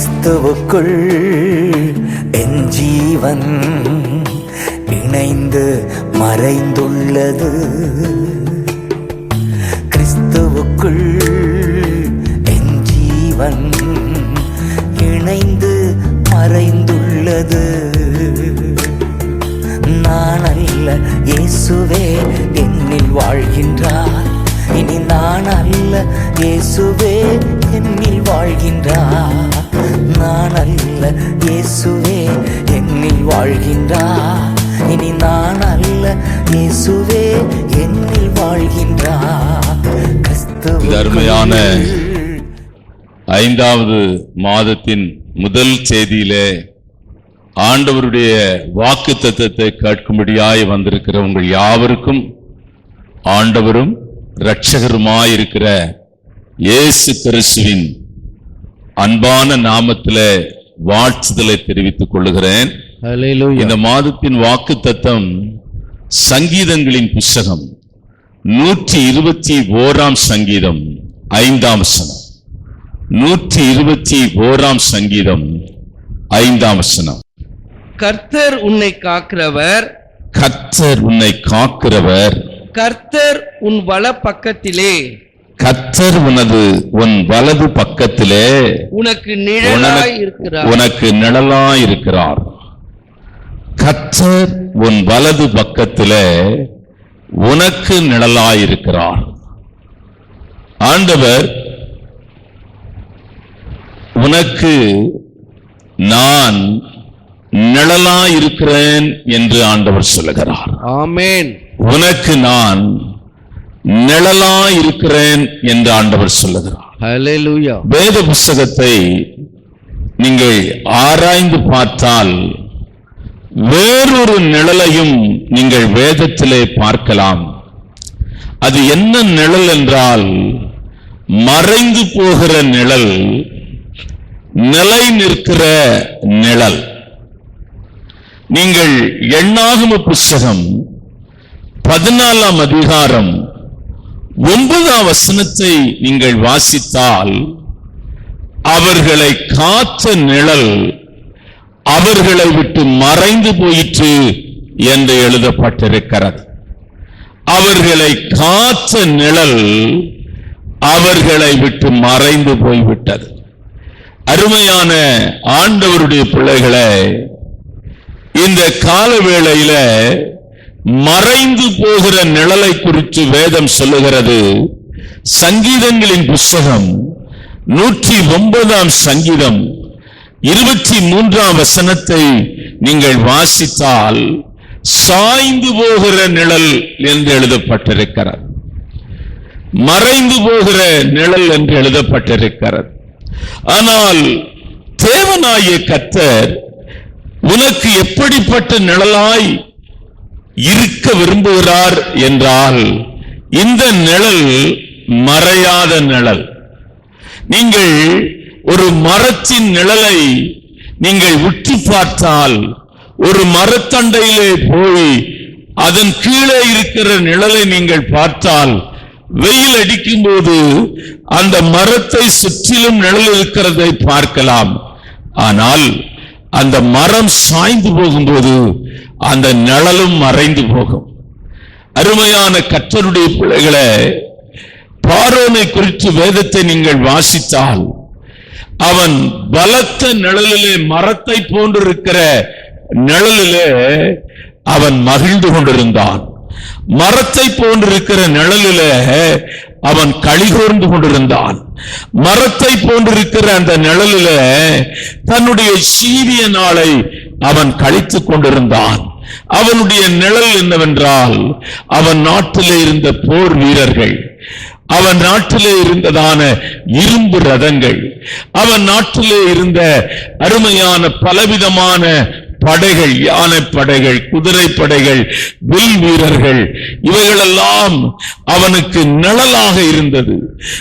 கிறிஸ்துவுக்குள் என் ஜீவன் இணைந்து மறைந்துள்ளது. கிறிஸ்துவுக்குள் என் ஜீவன் இணைந்து மறைந்துள்ளது. நான் அல்ல இயேசுவே என்னில் வாழ்கின்றார். இனி நான் அல்ல இயேசுவே என்னில் வாழ்கின்றார். நான் அல்ல இயேசுவே என்னில் வாழ்கின்றார். இனி நான் அல்ல இயேசுவே என்னில் வாழ்கின்றார். இந்த அருமையான ஐந்தாவது மாதத்தின் முதல் செய்தியிலே ஆண்டவருடைய வாக்கு தத்துவத்தை கேட்கும்படியாய் வந்திருக்கிற உங்கள் யாவருக்கும் ஆண்டவரும் இரட்சகருமாயிருக்கிற இயேசு கிறிஸ்துவின் அன்பான நாமத்திலே வாழ்த்துதலை தெரிவித்துக் கொள்ளுகிறேன். இந்த மாதத்தின் வாக்கு தத்தம் சங்கீதங்களின் புஸ்தகம். நூற்றி இருபத்தி ஓராம் சங்கீதம் ஐந்தாம் வசனம். நூற்றி இருபத்தி ஓராம் சங்கீதம் ஐந்தாம் வசனம். கர்த்தர் உன்னை காக்கிறவர். கர்த்தர் உன்னை காக்கிறவர். கர்த்தர் உன் வல பக்கத்திலே கர்த்தர் உனது உன் வலது பக்கத்திலே உனக்கு நிழலாய் உனக்கு- இருக்கிறார். உனக்கு நிழலாய் இருக்கிறார். கர்த்தர் உன் வலது பக்கத்திலே உனக்கு நிழலாய் இருக்கிறார். ஆண்டவர் உனக்கு நான் நிழலாய் இருக்கிறேன் என்று ஆண்டவர் சொல்லுகிறார். ஆமென். உனக்கு நான் நிழலாய் இருக்கிறேன் என்று ஆண்டவர் சொல்லுகிறார். வேத புஸ்தகத்தை நீங்கள் ஆராய்ந்து பார்த்தால் வேறொரு நிழலையும் நீங்கள் வேதத்திலே பார்க்கலாம். அது என்ன நிழல் என்றால் மறைந்து போகிற நிழல் நிலை நிற்கிற நிழல். நீங்கள் எண்ணாகம புஸ்தகம் பதினாலாம் அதிகாரம் ஒன்பதாம் வசனத்தை நீங்கள் வாசித்தால் அவர்களை காத்த நிழல் அவர்களை விட்டு மறைந்து போயிற்று என்று எழுதப்பட்டிருக்கிறது. அவர்களை காத்த நிழல் அவர்களை விட்டு மறைந்து போய்விட்டது. அருமையான ஆண்டவருடைய பிள்ளைகளை இந்த கால வேளையில மறைந்து போகிற நிழலை குறித்து வேதம் சொல்லுகிறது. சங்கீதங்களின் புஸ்தகம் நூற்றி ஒன்பதாம் சங்கீதம் இருபத்தி மூன்றாம் வசனத்தை நீங்கள் வாசித்தால் சாய்ந்து போகிற நிழல் என்று எழுதப்பட்டிருக்கிறது. மறைந்து போகிற நிழல் என்று எழுதப்பட்டிருக்கிறது. ஆனால் தேவனாய கத்தர் உனக்கு எப்படிப்பட்ட நிழலாய் இருக்க விரும்புகிறார் என்றால் இந்த நிழல் மறையாத நிழல். நீங்கள் ஒரு மரத்தின் நிழலை நீங்கள் உற்று பார்த்தால் ஒரு மரத்தண்டையிலே போய் அதன் கீழே இருக்கிற நிழலை நீங்கள் பார்த்தால் வெயில் அடிக்கும் போது அந்த மரத்தை சுற்றிலும் நிழல் இருக்கிறதை பார்க்கலாம். ஆனால் அந்த மரம் சாய்ந்து போகும்போது அந்த நிழலும் மறைந்து போகும். அருமையான கற்றருடைய பிள்ளைகளை பாரோனை குறித்து வேதத்தை நீங்கள் வாசித்தால் அவன் பலத்த நிழலிலே மரத்தை போன்றிருக்கிற நிழலிலே அவன் மகிழ்ந்து கொண்டிருந்தான். மரத்தை போன்றிருக்கிற நிழலிலே அவன் கழிகோர்ந்து கொண்டிருந்தான். மரத்தை போன்றிருக்கிற அந்த நிழலிலே தன்னுடைய சீரிய நாளை அவன் கழித்துக் கொண்டிருந்தான். அவனுடைய நிழல் என்னவென்றால் அவன் நாட்டிலே இருந்த போர் வீரர்கள் அவன் நாட்டிலே இருந்ததான இரும்பு ரதங்கள் அவன் நாட்டிலே இருந்த அருமையான பலவிதமான படைகள் யானை படைகள் குதிரை படைகள் வில் வீரர்கள் இவைகளெல்லாம் அவனுக்கு நிழலாக இருந்தது.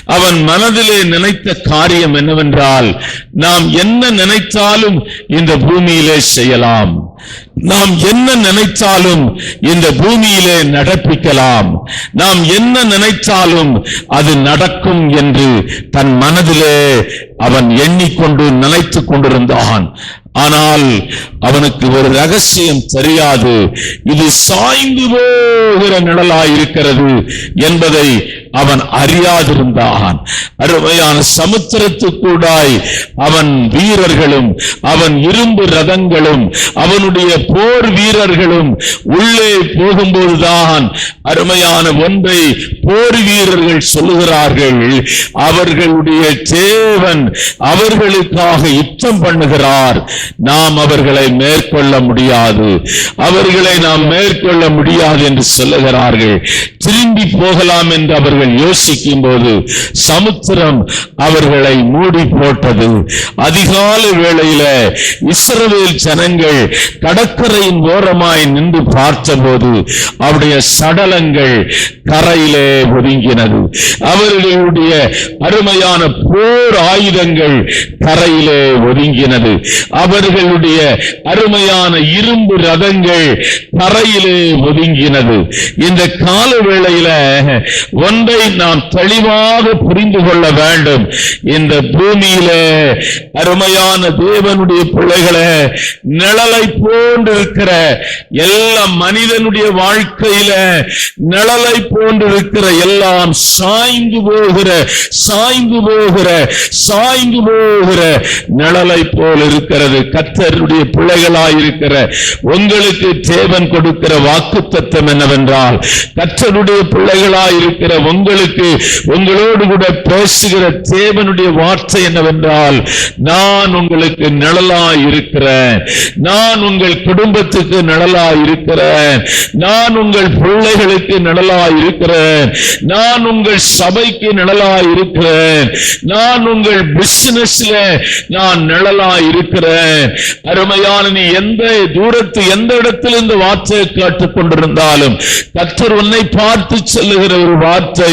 அவன் மனதிலே நினைத்த காரியம் என்னவென்றால் நாம் என்ன நினைத்தாலும் இந்த பூமியிலே செய்யலாம். நாம் என்ன நினைச்சாலும் இந்த பூமியிலே நடப்பிக்கலாம். நாம் என்ன நினைச்சாலும் அது நடக்கும் என்று தன் மனதிலே அவன் எண்ணிக்கொண்டு நினைத்து கொண்டிருந்தான். ஆனால் அவனுக்கு ஒரு ரகசியம் தெரியாது. இது சாய்ந்து போகிற நிழலாயிருக்கிறது என்பதை அவன் அறியாதிருந்தான். அருமையான சமுத்திரத்துக்கூடாய் அவன் வீரர்களும் அவன் இரும்பு ரதங்களும் அவனுடைய போர் வீரர்களும் உள்ளே போகும்போதுதான் அருமையான ஒன்றை போர் வீரர்கள் சொல்லுகிறார்கள். அவர்களுடைய தேவன் அவர்களுக்காக யுத்தம் பண்ணுகிறார். நாம் அவர்களை மேற்கொள்ள முடியாது. அவர்களை நாம் மேற்கொள்ள முடியாது என்று சொல்லுகிறார்கள். திரும்பி போகலாம் என்று அவர்கள் யோசிக்கும் போது சமுத்திரம் அவர்களை மூடி போட்டது. அதிகாலை வேளையில இஸ்ரவேல் ஜனங்கள் கடற்கரையின் ஓரமாய் நின்று பார்த்தபோது அவருடைய சடலங்கள் கரையிலே ஒதுங்கினது. அவர்களுடைய அருமையான போர் ஆயுதங்கள் கரையிலே ஒதுங்கினது. அவர்களுடைய அருமையான இரும்பு ரதங்கள் கரையிலே ஒதுங்கினது. இந்த கால வேளையில ஒன்று நாம் தெளிவாக புரிந்து கொள்ள வேண்டும். இந்த பூமியில அருமையான தேவனுடைய பிள்ளைகளை நிழலை போன்றிருக்கிற எல்லா மனிதனுடைய வாழ்க்கையில நிழலை போன்றிருக்கிற எல்லாம் சாய்ந்து போகிற சாய்ந்து போகிற சாய்ந்து போகிற நிழலை போல் இருக்கிறது. கத்தருடைய பிள்ளைகளாயிருக்கிற உங்களுக்கு தேவன் கொடுக்கிற வாக்கு தத்துவம் என்னவென்றால் கத்தருடைய பிள்ளைகளாயிருக்கிற உங்களுக்கு உங்களோடு கூட பேசுகிற தேவனுடைய வார்த்தை என்னவென்றால் நான் உங்களுக்கு நிழலா இருக்கிறேன். நான் உங்கள் குடும்பத்துக்கு நிழலா இருக்கிறேன். நான் உங்கள் பிள்ளைகளுக்கு நிழலா இருக்கிறேன். நான் உங்கள் சபைக்கு நிழலா இருக்கிறேன். நான் உங்கள் பிசினஸ்ல நான் நிழலா இருக்கிறேன். அருமையான நீ எந்த தூரத்து எந்த இடத்தில் இந்த வார்த்தையை கேட்டுக் கொண்டிருந்தாலும் கத்தர் உன்னை பார்த்து சொல்லுகிற ஒரு வார்த்தை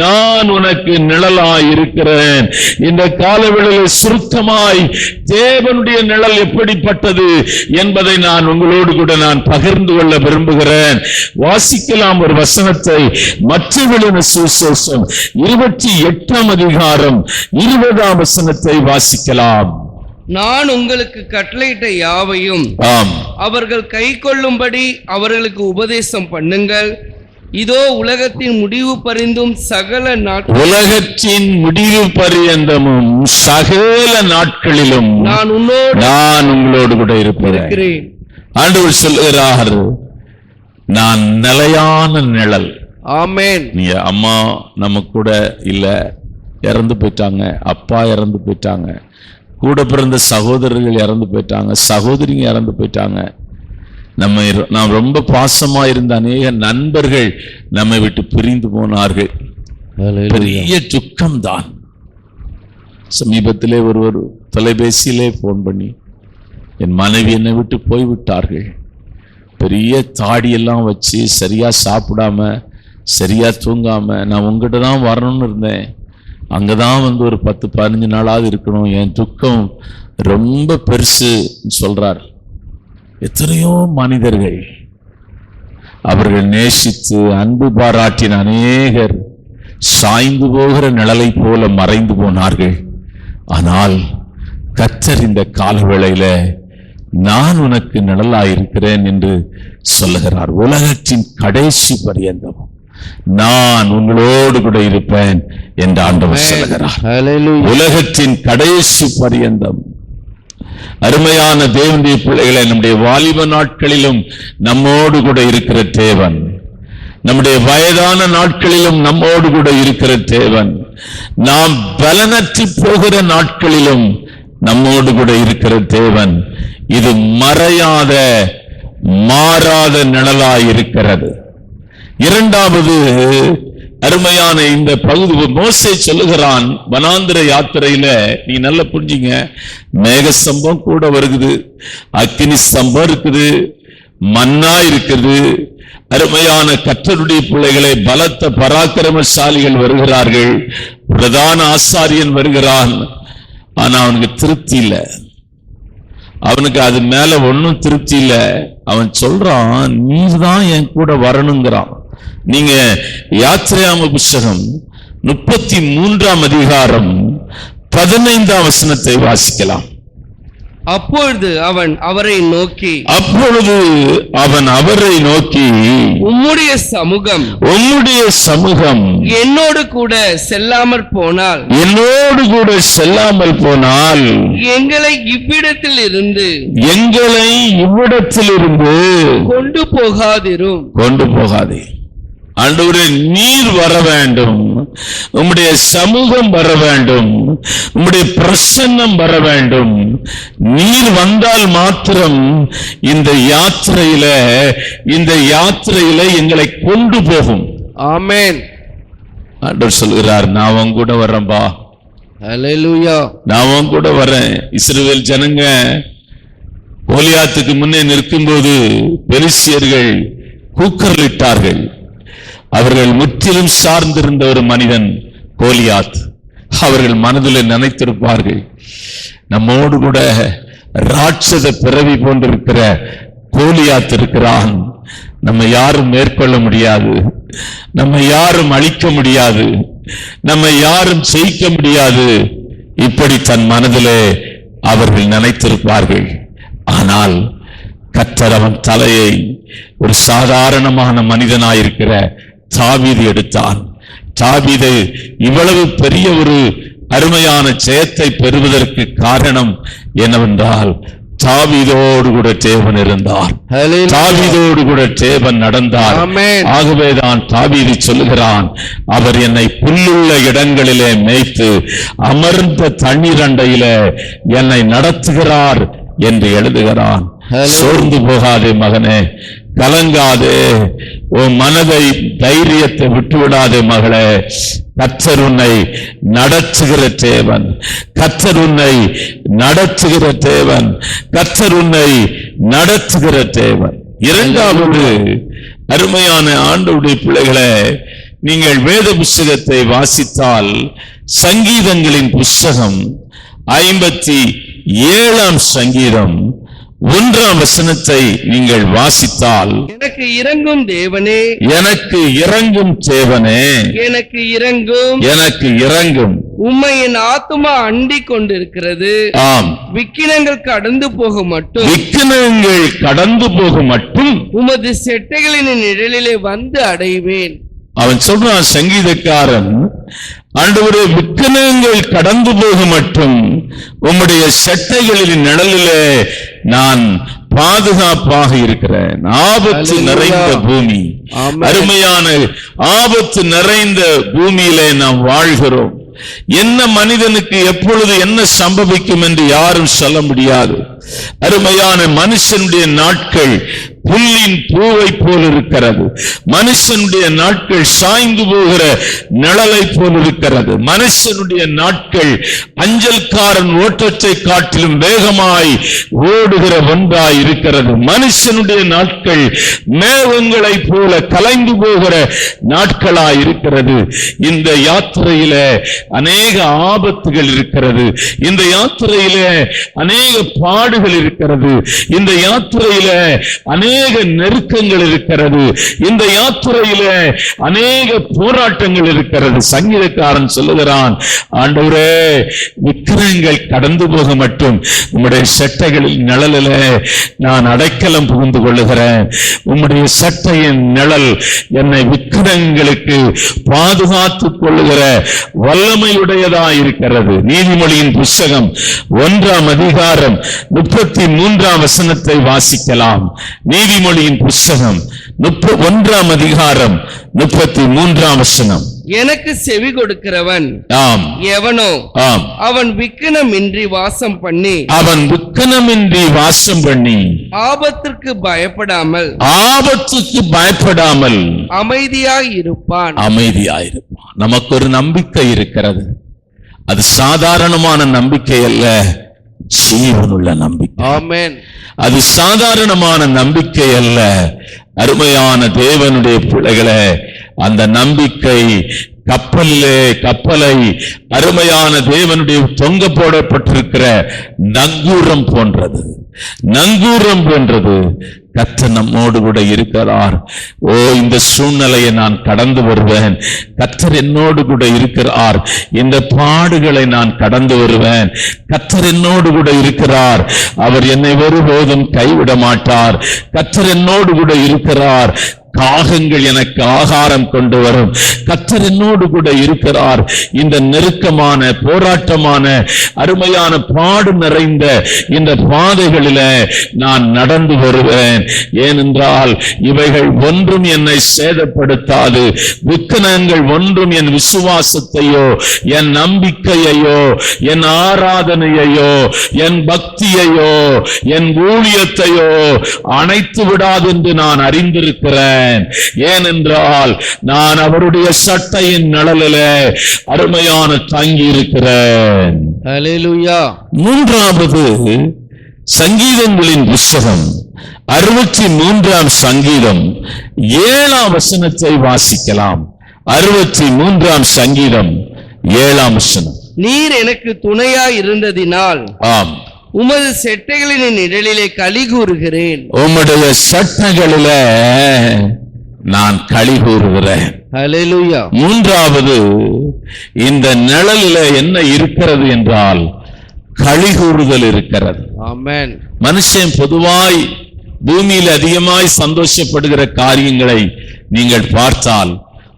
நான் உனக்கு நிழலாய் இருக்கிறேன் இந்த காலவெளியில் சுருக்கமாய் தேவனுடைய நிழல் எப்படிப்பட்டது என்பதை நான் உங்களோடு கூட நான் பகிர்ந்து கொள்ள விரும்புகிறேன். வாசிக்கலாம் ஒரு வசனத்தை. மற்றவளின சுவிசேஷம் இருபத்தி எட்டாம் அதிகாரம் இருபதாம் வசனத்தை வாசிக்கலாம். நான் உங்களுக்கு கட்டளையிட்ட யாவையும் அவர்கள் கை கொள்ளும்படி அவர்களுக்கு உபதேசம் பண்ணுங்கள். இதோ உலகத்தின் முடிவு பரிந்தும் சகல நாட்கள் உலகத்தின் முடிவு பரியந்தமும் சகல நாட்களிலும் நான் உன்னோடு நான் உங்களோடு கூட இருப்பேன். ஆண்டவர் சொல்லுகிறார் நான் நிலையான நிழல். ஆமென். நீங்க அம்மா நம்ம கூட இல்ல இறந்து போயிட்டாங்க அப்பா இறந்து போயிட்டாங்க கூட பிறந்த சகோதரர்கள் இறந்து போயிட்டாங்க சகோதரிங்க இறந்து போயிட்டாங்க நம்ம நாம் ரொம்ப பாசமா இருந்த அநேக நண்பர்கள் நம்மை விட்டு பிரிந்து போனார்கள். பெரிய துக்கம்தான். சமீபத்திலே ஒருவர் தொலைபேசியிலே போன் பண்ணி என் மனைவி என்னை விட்டு போய்விட்டார்கள். பெரிய தாடியெல்லாம் வச்சு சரியா சாப்பிடாம சரியா தூங்காம நான் உங்ககிட்ட தான் வரணும்னு இருந்தேன். அங்கதான் வந்து ஒரு பத்து பதினஞ்சு நாளாவது இருக்கணும். என் துக்கம் ரொம்ப பெருசு சொல்றார். எத்தனையோ மனிதர்கள் அவர்கள் நேசித்து அன்பு பாராட்டின அநேகர் சாய்ந்து போகிற நிழலை போல மறைந்து போனார்கள். ஆனால் கத்தர் இந்த காலவேளையில நான் உனக்கு நிழலாயிருக்கிறேன் என்று சொல்லுகிறார். உலகத்தின் கடைசி பரியந்தம். நான் உங்களோடு கூட இருப்பேன் என்று ஆண்டவர் சொல்லுகிறார். உலகத்தின் கடைசி பரியந்தம். அருமையான தேவனுடைய பிள்ளைகளை நம்முடைய வாலிப நாட்களிலும் நம்மோடு கூட இருக்கிற தேவன். நம்முடைய வயதான நாட்களிலும் நம்மோடு கூட இருக்கிற தேவன். நாம் பலனற்றி போகிற நாட்களிலும் நம்மோடு கூட இருக்கிற தேவன். இது மறையாத மாறாத நிழலாய் இருக்கிறது. இரண்டாவது அருமையான இந்த பகுதி மோசை சொல்லுகிறான் வனாந்திர யாத்திரையில நீ நல்லா புரிஞ்சுங்க மேக ஸ்தம்பம் கூட வருகுது அக்னி ஸ்தம்பம் இருக்குது மன்னா இருக்குது அருமையான கற்றருடைய பிள்ளைகளை பலத்த பராக்கிரமசாலிகள் வருகிறார்கள் பிரதான ஆசாரியன் வருகிறான் ஆனா அவனுக்கு திருப்தி இல்லை. அவனுக்கு அது மேல ஒன்றும் திருப்தி இல்லை. அவன் சொல்றான் நீ தான் என் கூட வரணுங்கிறான். நீங்க யாத்திரையாம புஸ்தகம் முப்பத்தி மூன்றாம் அதிகாரம் பதினைந்தாம் வசனத்தை வாசிக்கலாம். அப்பொழுது அவன் அவரை நோக்கி அப்பொழுது அவன் அவரை நோக்கி உம்முடைய சமூகம் உம்முடைய சமூகம் என்னோடு கூட செல்லாமற் போனால் என்னோடு கூட செல்லாமல் போனால் எங்களை இவ்விடத்தில் இருந்து எங்களை இவ்விடத்திலிருந்து கொண்டு போகாதிரும். கொண்டு போகாதே. ஆண்டவரே நீர் வர வேண்டும். உம்முடைய சமூகம் வர வேண்டும். உம்முடைய பிரசன்னம் வர வேண்டும். நீர் வந்தால் மாத்திரம் இந்த யாத்திரையில இந்த யாத்திரையில எங்களை கொண்டு போகும். ஆமென். ஆண்டவர் சொல்கிறார் நான் உன் கூட ஹalleluya. நான் உன் கூட வரேன் இஸ்ரவேல் ஜனங்க கோலியாத்துக்கு முன்னே நிற்கும்போது பெரிசியர்கள் கூக்கரலிட்டார்கள் அவர்கள் முற்றிலும் சார்ந்திருந்த ஒரு மனிதன் கோலியாத். அவர்கள் மனதில் நினைத்திருப்பார்கள் நம்மோடு கூட ராட்சத பிறவி போன்றிருக்கிற கோலியாத் இருக்கிறான். நம்ம யாரும் மேற்கொள்ள முடியாது. நம்ம யாரும் அழிக்க முடியாது. நம்ம யாரும் ஜெயிக்க முடியாது. இப்படி தன் மனதிலே அவர்கள் நினைத்திருப்பார்கள். ஆனால் கத்தர் அவன் தலையை ஒரு சாதாரணமான மனிதனாயிருக்கிற தாவீது எடுத்தான். தாவீது இவ்வளவு பெரிய ஒரு அருமையான ஜெயத்தை பெறுவதற்கு காரணம் என்னவென்றால் தாவீதோடு கூட தேவன் இருந்தார். தாவீதோடு கூட தேவன் நடந்தார். ஆகவேதான் தாவீது சொல்லுகிறான் அவர் என்னை புல்லுள்ள இடங்களிலே மேய்த்து அமர்ந்த தண்ணீர் அண்டையில என்னை நடத்துகிறார் என்று எழுதுகிறான். சோர்ந்து போகாதே மகனே கலங்காது. உன் மனதை தைரியத்தை விட்டுவிடாது மகளே. கத்தர் உன்னை நடத்துகிற தேவன். கத்தர் உன்னை நடத்துகிற தேவன். கத்தர் உன்னை நடத்துகிற தேவன். இரண்டாவது அருமையான ஆண்டவுடைய பிள்ளைகளை நீங்கள் வேத புஸ்தகத்தை வாசித்தால் சங்கீதங்களின் புஸ்தகம் ஐம்பத்தி ஏழாம் சங்கீதம் ஒன்றாம் வசனத்தை நீங்கள் வாசித்தால் எனக்கு இறங்கும் தேவனே. எனக்கு இறங்கும் தேவனே. எனக்கு இறங்கும். எனக்கு இறங்கும். உம்மை என் ஆத்துமா அண்டிக் கொண்டிருக்கிறது. ஆம். விக்கினங்கள் கடந்து போக மட்டும். விக்கினங்கள் கடந்து போகும் மட்டும். உமது செட்டைகளின் நிழலிலே வந்து அடைவேன். அவன் சொல்றான் சங்கீதக்காரன் ஆண்டவரே விக்கினங்கள் கடந்து போகும் மட்டும் உம்முடைய செட்டைகளின் நிழலிலே நான் பாதுகாப்பாக இருக்கிறேன் ஆபத்து. நிறைந்த பூமி. அருமையான ஆபத்து நிறைந்த பூமியிலே நாம் வாழ்கிறோம் என்ன மனிதனுக்கு எப்பொழுது என்ன சம்பவிக்கும் என்று யாரும் சொல்ல முடியாது அருமையான மனுஷனுடைய நாட்கள் புல்லின் பூவை போல் இருக்கிறது மனுஷனுடைய நாட்கள் சாய்ந்து போகிற நிழலை போல் இருக்கிறது மனுஷனுடைய நாட்கள் அஞ்சல்காரன் ஓட்டத்தை காட்டிலும் வேகமாய் ஓடுகிற ஒன்றாய் இருக்கிறது. மனுஷனுடைய நாட்கள் மேகங்களைப் போல கலைந்து போகிற நாட்களாய் இருக்கிறது. இந்த யாத்திரையில அநேக ஆபத்துகள் இருக்கிறது. இந்த யாத்திரையில அநேக பாடுகள் இருக்கிறது. இந்த யாத்திரையில அநேக அநேக நெருக்கங்கள் இருக்கிறது. இந்த யாத்திரையில அநேக போராட்டங்கள் இருக்கிறது. சங்கீதக்காரன் சொல்லுகிறான் ஆண்டவரே விக்கிரங்கள் கடந்து போக மட்டும் உம்முடைய சட்டைகளில் நிழலில நான் அடைக்கலம் புகுந்து கொள்ளுகிறேன். உம்முடைய சட்டையின் நிழல் என்னை விக்கிரங்களுக்கு பாதுகாத்துக் கொள்ளுகிற வல்லமையுடையதாய் இருக்கிறது. நீதிமொழியின் புஸ்தகம் ஒன்றாம் அதிகாரம் முப்பத்தி மூன்றாம் வசனத்தை வாசிக்கலாம். நீ நீதிமொழியின் புஸ்தகம் ஒன்றாம் அதிகாரம் முப்பத்தி மூன்றாம் வசனம். எனக்கு செவி கொடுக்கிறவன் ஆம். எவனோ ஆம். அவன் விக்கினமின்றி வாசம் பண்ணி அவன் துக்கனமின்றி வாசம் பண்ணி ஆபத்திற்கு பயப்படாமல் ஆபத்துக்கு பயப்படாமல் அமைதியாய் இருப்பான். அமைதியாயிருப்பான். நமக்கு ஒரு நம்பிக்கை இருக்கிறது. அது சாதாரணமான நம்பிக்கை அல்ல. ஜீவனுள்ள நம்பிக்கை. ஆமென். அது சாதாரணமான நம்பிக்கை அல்ல. அருமையான தேவனுடைய பிள்ளைகளே அந்த நம்பிக்கை கப்பலிலே கப்பலை அருமையான தேவனுடைய தொங்க போடப்பட்டிருக்கிற நங்கூரம் போன்றது. நங்கூரம் போன்றது. கர்த்தர் நம்மோடு கூட இருக்கிறார். ஓ இந்த சூழ்நிலையை நான் கடந்து வருவேன். கற்றர் என்னோடு கூட இருக்கிறார். இந்த பாடுகளை நான் கடந்து வருவேன். கற்றர் என்னோடு கூட இருக்கிறார். அவர் என்னை ஒருபோதும் கைவிட மாட்டார் கற்றர் என்னோடு கூட இருக்கிறார். காகங்கள் எனக்கு ஆகாரம் கொண்டு வரும். கத்தர் என்னோடு கூட இருக்கிறார். இந்த நெருக்கமான போராட்டமான அருமையான பாடு நிறைந்த இந்த பாதைகளில நான் நடந்து வருவேன். ஏனென்றால் இவைகள் ஒன்றும் என்னை சேதப்படுத்தாது. விக்கனங்கள் ஒன்றும் என் விசுவாசத்தையோ என் நம்பிக்கையையோ என் ஆராதனையையோ என் பக்தியையோ என் ஊழியத்தையோ அணைத்து விடாது என்று நான் அறிந்திருக்கிறேன். ஏனென்றால் நான் அவருடைய சட்டையின் நிழலிலே அருமையான தங்கி இருக்கிறேன். மூன்றாவது சங்கீதங்களின் புஸ்தகம் அறுபத்தி மூன்றாம் சங்கீதம் ஏழாம் வசனத்தை வாசிக்கலாம். அறுபத்தி மூன்றாம் சங்கீதம் ஏழாம் வசனம். நீர் எனக்கு துணையா இருந்ததினால் ஆம். உமது செட்டைகளின் நிழலிலே களி கூறுகிறேன். உம்முடைய சட்டங்களில நான் களி கூறுகிறேன். மூன்றாவது இந்த நிழலில என்ன இருக்கிறது என்றால் களி கூறுதல் இருக்கிறது. ஆமென் மனுஷன் பொதுவாய் பூமியில் அதிகமாய் சந்தோஷப்படுகிற காரியங்களை நீங்கள் பார்த்தால்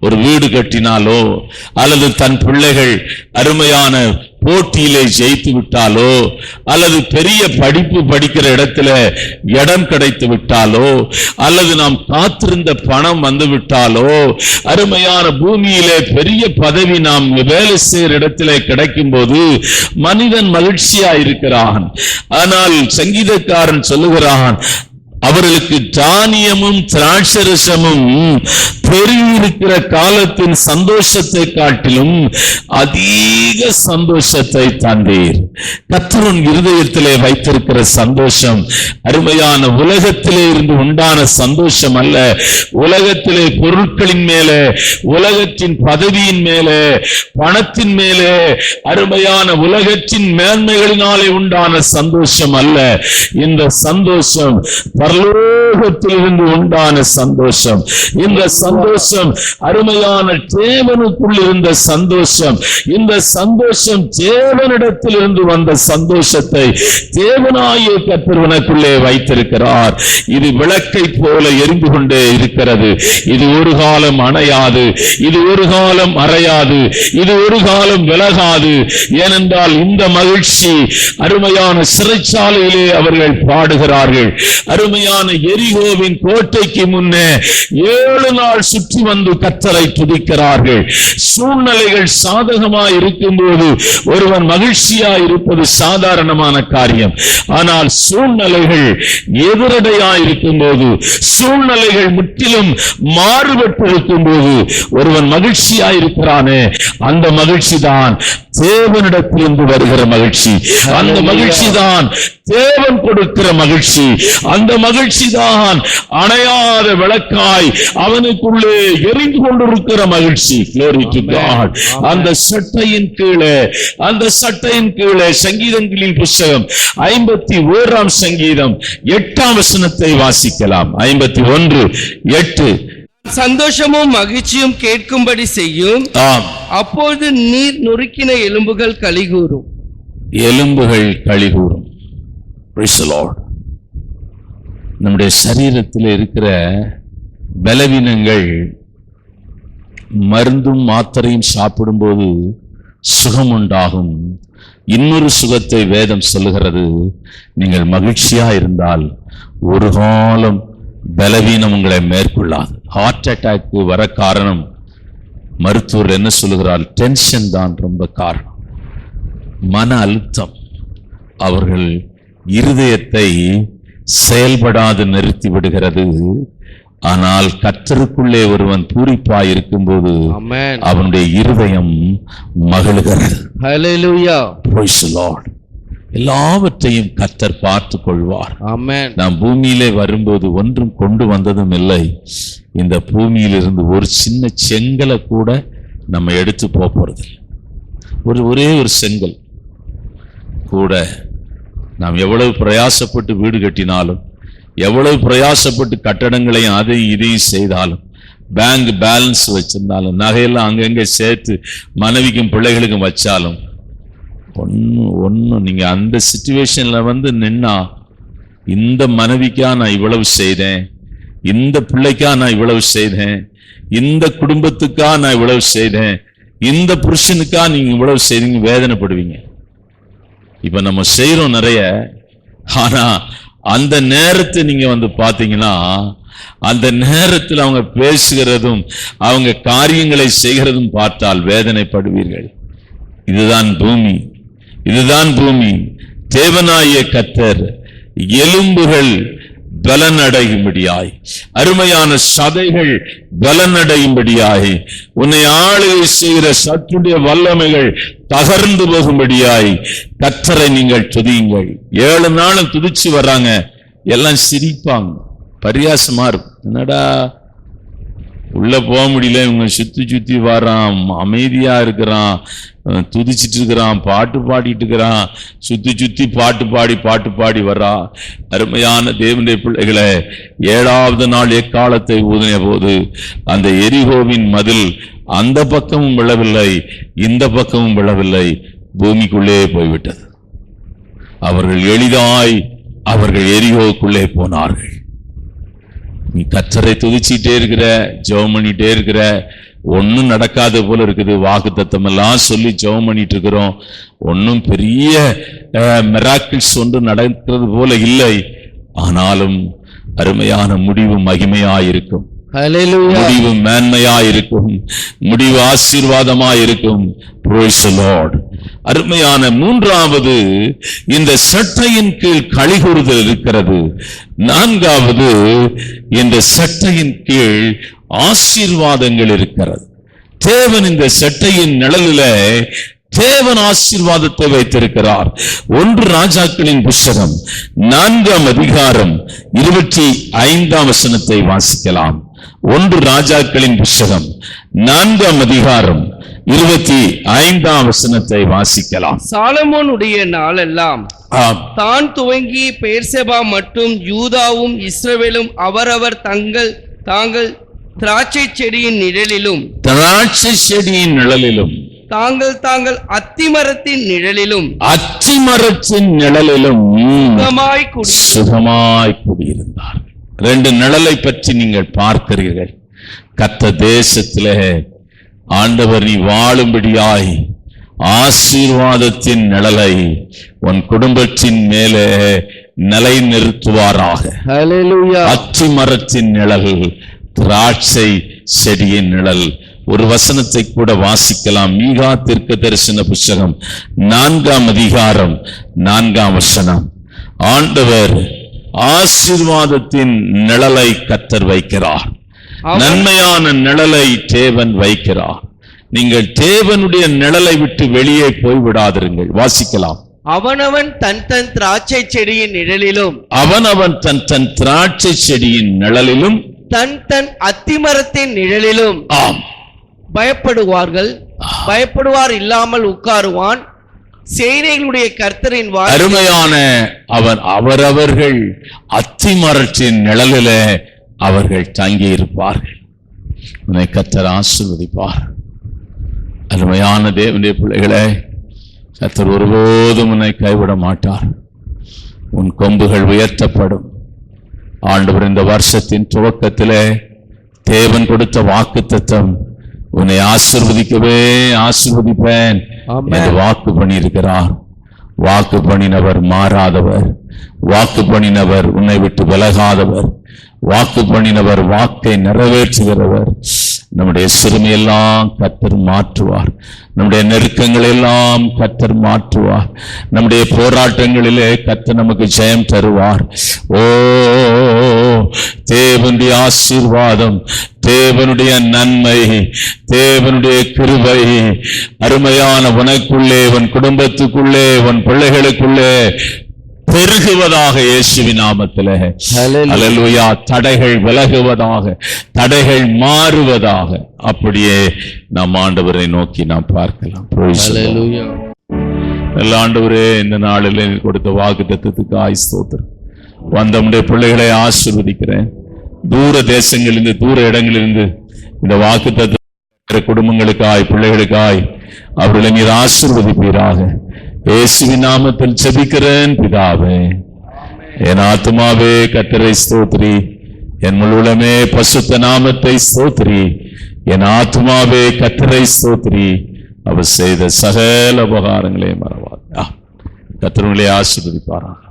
ஒரு வீடு கட்டினாலோ அல்லது தன் பிள்ளைகள் அருமையான போட்டியிலே ஜெயித்து விட்டாலோ அல்லது பெரிய படிப்பு படிக்கிற இடத்துல இடம் கிடைத்து விட்டாலோ அல்லது நாம் காத்திருந்த பணம் வந்து விட்டாலோ அருமையான பூமியிலே பெரிய பதவி நாம் வேலை செய்கிற இடத்திலே கிடைக்கும் போது மனிதன் மகிழ்ச்சியா இருக்கிறான் ஆனால் சங்கீதக்காரன் சொல்லுகிறான் அவர்களுக்கு தானியமும் திராட்சரசமும் பெருகியிருக்கிற காலத்தின் சந்தோஷத்தை காட்டிலும் அதிக சந்தோஷத்தை தந்தீர். கத்தருன் இருதயத்திலே வைத்திருக்கிற சந்தோஷம் அருமையான உலகத்திலே இருந்து உண்டான சந்தோஷம் அல்ல. உலகத்திலே பொருட்களின் மேல உலகத்தின் பதவியின் மேல பணத்தின் மேலே அருமையான உலகத்தின் மேன்மைகளினாலே உண்டான சந்தோஷம் அல்ல. இந்த சந்தோஷம் பரலோகத்திலிருந்து உண்டான சந்தோஷம். இந்த சந்தோஷம் அருமையான தேவனுக்குள் இருந்த சந்தோஷம் இந்த சந்தோஷம் தேவனிடத்திலிருந்து வந்த சந்தோஷத்தை தேவனாய கத்திரவனுக்குள்ளே வைத்திருக்கிறார். இது விளக்கை போல எரிந்து கொண்டே இருக்கிறது. இது ஒரு காலம் அணையாது. இது ஒரு காலம் அறையாது. இது ஒரு காலம் விலகாது. ஏனென்றால் இந்த மகிழ்ச்சி அருமையான சிறைச்சாலையிலே அவர்கள் பாடுகிறார்கள். அருமை அருமையான எரிகோவின் கோட்டைக்கு முன்னே ஏழு நாள் சுற்றி வந்து கத்தரை துதிக்கிறார்கள். சூழ்நிலைகள் சாதகமாய் இருக்கும்போது ஒருவன் மகிழ்ச்சியா இருப்பது சாதாரணமான காரியம். ஆனால் சூழ்நிலைகள் எதிரடையா இருக்கும்போது சூழ்நிலைகள் முற்றிலும் மாறுபட்டு இருக்கும்போது ஒருவன் மகிழ்ச்சியா இருக்கிறானே அந்த மகிழ்ச்சி தான் தேவனிடத்திலிருந்து வருகிற மகிழ்ச்சி. அந்த மகிழ்ச்சி தான் தேவன் கொடுக்கிற மகிழ்ச்சி. அந்த மகிழ்ச்சி தான் அணையாத விளக்காய் அவனுக்குள்ளே எரிந்து கொண்டிருக்கிற மகிழ்ச்சி. அந்த சட்டையின் கீழே அந்த சட்டையின் கீழே சங்கீதங்களின் புஸ்தகம் ஐம்பத்தி ஓராம் சங்கீதம் எட்டாம் வசனத்தை வாசிக்கலாம். ஐம்பத்தி ஒன்று எட்டு. சந்தோஷமும் மகிழ்ச்சியும் கேட்கும்படி செய்யும். ஆம். அப்பொழுது நீர் நொறுக்கின எலும்புகள் களி கூறும் எலும்புகள் கழிகூறும். நம்முடைய சரீரத்தில் இருக்கிற பலவீனங்கள் மருந்தும் மாத்திரையும் சாப்பிடும்போது சுகம் உண்டாகும் இன்னொரு சுகத்தை வேதம் சொல்லுகிறது. நீங்கள் மகிழ்ச்சியா இருந்தால் ஒரு காலம் பலவீனம் உங்களை மேற்கொள்ளாது. ஹார்ட் அட்டாக் வர காரணம் மருத்துவர் என்ன சொல்லுகிறார்? டென்ஷன் தான் ரொம்ப காரணம். மன அழுத்தம். அவர்கள் இருதயத்தை செயல்படாது நிறுத்தி விடுகிறது. ஆனால் கத்தருக்குள்ளே ஒருவன் பூரிப்பாய் இருக்கும்போது அவனுடைய இருதயம் மகிழுகிறது. எல்லாவற்றையும் கத்தர் பார்த்து கொள்வார். நாம் பூமியிலே வரும்போது ஒன்றும் கொண்டு வந்ததும் இல்லை. இந்த பூமியிலிருந்து ஒரு சின்ன செங்கலை கூட நம்ம எடுத்து போக போறதில்லை. ஒரு ஒரே ஒரு செங்கல் கூட நாம் எவ்வளவு பிரயாசப்பட்டு வீடு கட்டினாலும் எவ்வளவு பிரயாசப்பட்டு கட்டடங்களையும் அதையும் இதையும் செய்தாலும் பேங்க் பேலன்ஸ் வச்சிருந்தாலும் நகையெல்லாம் அங்கங்கே சேர்த்து மனைவிக்கும் பிள்ளைகளுக்கும் வச்சாலும் ஒன்றும் ஒன்றும் நீங்கள் அந்த சுச்சுவேஷனில் வந்து நின்னா இந்த மனைவிக்கா நான் இவ்வளவு செய்தேன் இந்த பிள்ளைக்கா நான் இவ்வளவு செய்தேன் இந்த குடும்பத்துக்கா நான் இவ்வளவு செய்தேன் இந்த புருஷனுக்கா நீங்கள் இவ்வளவு செய்தீங்க வேதனைப்படுவீங்க. இப்ப நம்ம செய்யறோம் நிறைய. ஆனா அந்த நேரத்தை நீங்க வந்து பாத்தீங்கன்னா அந்த நேரத்தில் அவங்க பேசுகிறதும் அவங்க காரியங்களை செய்கிறதும் பார்த்தால் வேதனைப்படுவீர்கள். இதுதான் பூமி. இதுதான் பூமி. தேவனாய கத்தர் எலும்புகள் பலனடையும்படியாய். அருமையான சதைகள் பலனடையும்படியாய். உன்னை ஆளுகை செய்கிற சத்துடைய வல்லமைகள் தகர்ந்து போகும்படியாய். கத்தரை நீங்கள் துதியுங்கள். ஏழு நாளும் துதிச்சு வர்றாங்க. எல்லாம் சிரிப்பாங்க. பரியாசமா இருக்கும். என்னடா? உள்ள போக முடியல. இவங்க சுத்தி சுத்தி வரான் அமைதியா இருக்கிறான். துதிச்சிட்டு இருக்கிறான். பாட்டு பாடிட்டு இருக்கிறான். சுத்தி சுத்தி பாட்டு பாடி பாட்டு பாடி வர்றா. அருமையான தேவனுடைய பிள்ளைகளை ஏழாவது நாள் எக்காலத்தை ஊதின போது அந்த எரிகோவின் மதில் அந்த பக்கமும் விழவில்லை இந்த பக்கமும் விழவில்லை. பூமிக்குள்ளே போய்விட்டது. அவர்கள் எளிதாய் அவர்கள் எரிகோவுக்குள்ளே போனார்கள். நீ கத்தரை துதிச்சிட்டே இருக்கிற ஜெபம் பண்ணிட்டே இருக்கிற ஒன்றும் நடக்காத போல இருக்குது. வாக்கு தத்தம் எல்லாம் சொல்லி ஜெபம் பண்ணிட்டு இருக்கிறோம். ஒன்றும் பெரிய மெராக்கிள்ஸ் ஒன்று நடக்கிறது போல இல்லை. ஆனாலும் அருமையான முடிவு மகிமையாயிருக்கும். முடிவு மேன்மையாயிருக்கும் முடிவு ஆசீர்வாதமாயிருக்கும். இருக்கும் அருமையான மூன்றாவது இந்த சட்டையின் கீழ் கழிகூறுதல் இருக்கிறது. நான்காவது இந்த சட்டையின் கீழ் ஆசீர்வாதங்கள் இருக்கிறது. தேவன் இந்த சட்டையின் நிழலில தேவன் ஆசீர்வாதத்தை வைத்திருக்கிறார். ஒன்று ராஜாக்களின் புஸ்தகம் நான்காம் அதிகாரம் இருபத்தி ஐந்தாம் வசனத்தை வாசிக்கலாம். ஒன்று ராஜாக்களின் புஸ்தகம் நான்காம் அதிகாரம் இருபத்தி ஐந்தாம் வசனத்தை வாசிக்கலாம் சாலமோனுடைய நாளெல்லாம். தான் துவங்கி பேர்செபா மற்றும் யூதாவும் இஸ்ரவேலும் அவரவர் தங்கள் தாங்கள் திராட்சை செடியின் நிழலிலும் திராட்சை செடியின் நிழலிலும் தாங்கள் தாங்கள் அத்திமரத்தின் நிழலிலும் அத்திமரத்தின் நிழலிலும் சுகமாய் குடி சுகமாய் குடியிருந்தார் ரெண்டு நிழலை பற்றி நீங்கள் பார்க்கிறீர்கள் கத்த தேசத்திலே ஆண்டவர் நீ வாழும்படியாய் ஆசீர்வாதத்தின் நிழலை உன் குடும்பத்தின் மேலே நிலை நிறுத்துவாராக அத்தி மரத்தின் நிழல் திராட்சை செடியின் நிழல். ஒரு வசனத்தை கூட வாசிக்கலாம். மீகா தீர்க்க தரிசன புஸ்தகம் நான்காம் அதிகாரம் நான்காம் வசனம். ஆண்டவர் ஆசீர்வாதத்தின் நிழலை கத்தர் வைக்கிறார். நன்மையான நிழலை தேவன் வைக்கிறார். நீங்கள் தேவனுடைய நிழலை விட்டு வெளியே போய் விடாதிருங்கள். வாசிக்கலாம். அவனவன் தன் தன் திராட்சை செடியின் நிழலிலும் அவனவன் தன் தன் திராட்சை செடியின் நிழலிலும் தன் தன் அத்திமரத்தின் நிழலிலும் ஆம். பயப்படுவார்கள். பயப்படுவார் இல்லாமல் உட்காருவான். சேனைகளுடைய கர்த்தரின் அருமையான அவர் அவரவர்கள் அத்திமரத்தின் நிழலிலே அவர்கள் தங்கி இருப்பார்கள் உன்னை கத்தர் ஆசிர்வதிப்பார். அருமையான தேவனுடைய பிள்ளைகளே கத்தர் ஒருபோதும் உன்னை கைவிட மாட்டார். உன் கொம்புகள் உயர்த்தப்படும். ஆண்டவர் இந்த வருஷத்தின் துவக்கத்திலே தேவன் கொடுத்த வாக்கு உன்னை ஆசிர்வதிக்கவே ஆசிர்வதிப்பேன். என்று வாக்கு பண்ணியிருக்கிறார். வாக்கு பண்ணினவர் மாறாதவர். வாக்கு பண்ணினவர் உன்னை விட்டு விலகாதவர். வாக்கு பண்ணினவர் வாக்கை நிறைவேற்றுகிறவர். நம்முடைய சிறுமையெல்லாம் கத்தர் மாற்றுவார். நம்முடைய நெருக்கங்கள் எல்லாம் கத்தர் மாற்றுவார். நம்முடைய போராட்டங்களிலே கத்தர் நமக்கு ஜெயம் தருவார். ஓ தேவனுடைய ஆசீர்வாதம் தேவனுடைய நன்மை தேவனுடைய கிருபை அருமையான உனக்குள்ளே உன் குடும்பத்துக்குள்ளே உன் பிள்ளைகளுக்குள்ளே பெருகுவதாக இயேசுவின் நாமத்திலே. அல்லேலூயா தடைகள் விலகுவதாக தடைகள் மாறுவதாக அப்படியே நாம் ஆண்டவரை நோக்கி நாம் பார்க்கலாம். நல்ல ஆண்டவரே இந்த நாளில் கொடுத்த வாக்கு தத்துவத்துக்கு ஆய் ஸ்தோத்திரம். வந்தமுடைய பிள்ளைகளை ஆசிர்வதிக்கிறேன். தூர தேசங்களிலிருந்து தூர இடங்களிலிருந்து இந்த வாக்கு தத்துவ குடும்பங்களுக்காய் பிள்ளைகளுக்காய் அவர்களை நீர் ஆசிர்வதிப்பீராக. இயேசுவின் நாமத்தில் செபிக்கிறேன் பிதாவே. என் ஆத்மாவே கத்தரை ஸ்தோத்ரி என் முழுவலமே பசுத்த நாமத்தை ஸ்தோத்ரி என் ஆத்மாவே கத்தரை ஸ்தோத்ரி அவர் செய்த சகல உபகாரங்களை மறவாது. கத்திரங்களே ஆசிர்வதிப்பாராக.